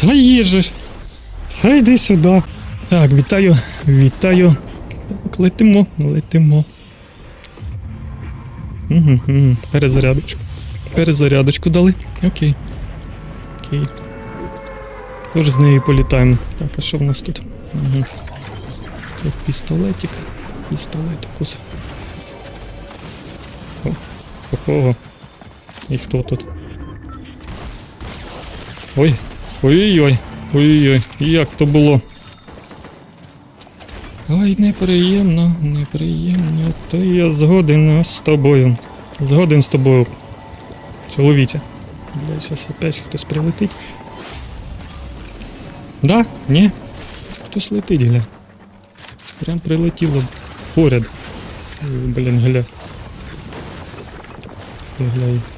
Та їже ж. Та йди сюди. Так, вітаю, вітаю. Так, летимо, летимо. Угу, угу. Перезарядочку. Перезарядочку дали. Окей. Окей. Тож з нею політаємо. Так, а що в нас тут? Угу. Тут пістолетик. Пістолетикус. О, Ого. І хто тут? Ой. Ой-ой-ой. Ой-ой-ой. Як то було? Ой, неприємно, неприємно. Та я згоден з тобою. Згоден з тобою. Чоловіче. Бля, зараз опять хтось прилетить. Да? Ні? Хтось летить, гля. Прям прилетіло поряд. Блін. Гля,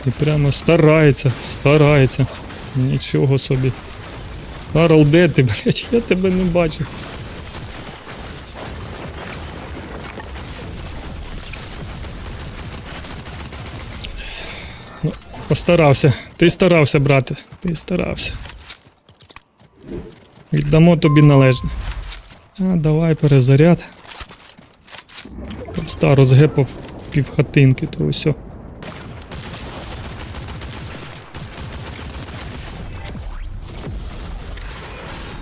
і прямо старається, старається. Нічого собі. Карл, де ти, блядь? Я тебе не бачив. Ну, Постарався. Ти старався, брате. Ти старався. Віддамо тобі належне. А, давай перезаряд. Старо згепав півхатинки, то все.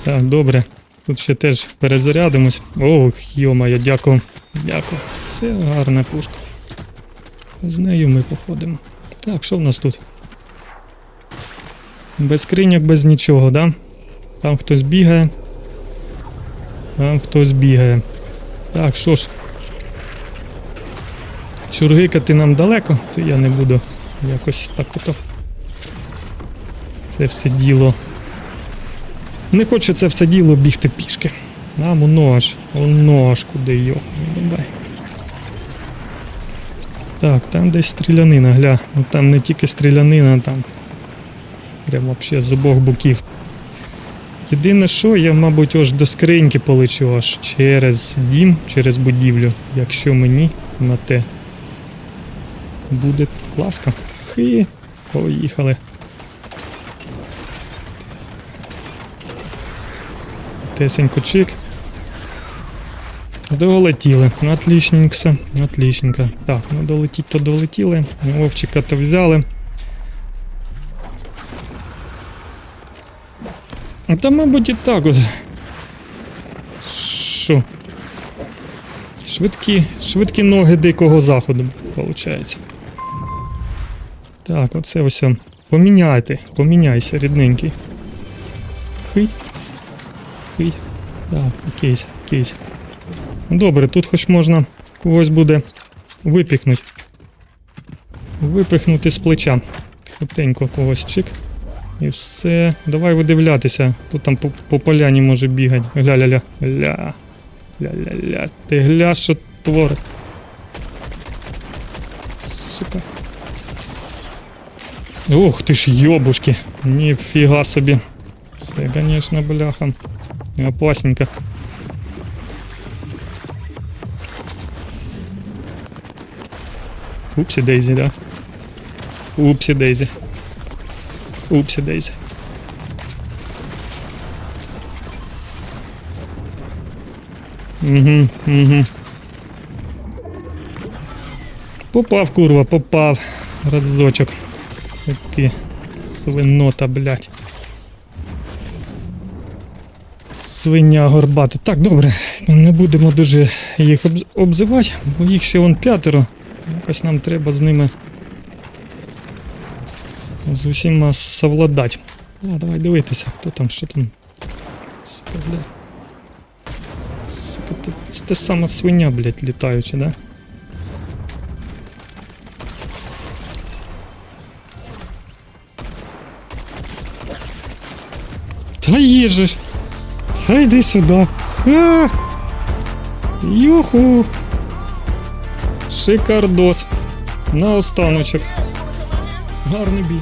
Так, добре. Тут ще теж перезарядимось. Ох, йомає, дякую. Дякую. Це гарна пушка. З нею ми походимо. Так, що в нас тут? Без скриньок, без нічого, да? Там хтось бігає. Там хтось бігає. Так, що ж. Чургикати нам далеко, то я не буду якось так ото. Це все діло. Не хочу це все діло бігти пішки. Нам воно аж, воно аж куди йо. Ну, давай. Так, там десь стрілянина, гля. Ну там не тільки стрілянина, там. Прям вообще з обох боків. Єдине, що я, мабуть, аж до скриньки полечу аж через дім, через будівлю, якщо мені на те буде ласка. Хи, поїхали. Тесенько чик. Долетіли. Ну, Отлічненько. Так, ну долетіть то долетіли. Вовчика то взяли. Та, мабуть, і так от. Що? Швидкі, швидкі ноги дикого заходу, виходить. Так, оце ось. Поміняйте, поміняйся, рідненький. Хий. Хий. Так, кейс, кейс. Ну, Добре, тут хоч можна когось буде випікнути. Випихнути з плеча. Хотенько когось чик. І все. Давай видивлятися. Тут там по, по поляні може бігати. Гля-ля-ля. Ля. Ля-ля-ля. Ти гля, що творить. Сука. Ух ти ж йобушки. Ніфіга собі. Це, конечно, бляха. Опасненько. Упсі Дейзі, да? Упсі Дейзі. Упсі Дейзі. Угу, угу. Попав, курва, попав. Разочок. Такі свинота, блядь. Свиня горбата. Так, добре, не будемо дуже їх обзивати, бо їх ще вон п'ятеро. Якось нам треба з ними з усіма совладати. А, давай дивитися, хто там, що там. Сука, блядь. Сука, це, це те сама свиня, блядь, літаюча, да? Та їже Та йди сюди. Ха. Юху. Шикардос. На останочок. Гарний бій.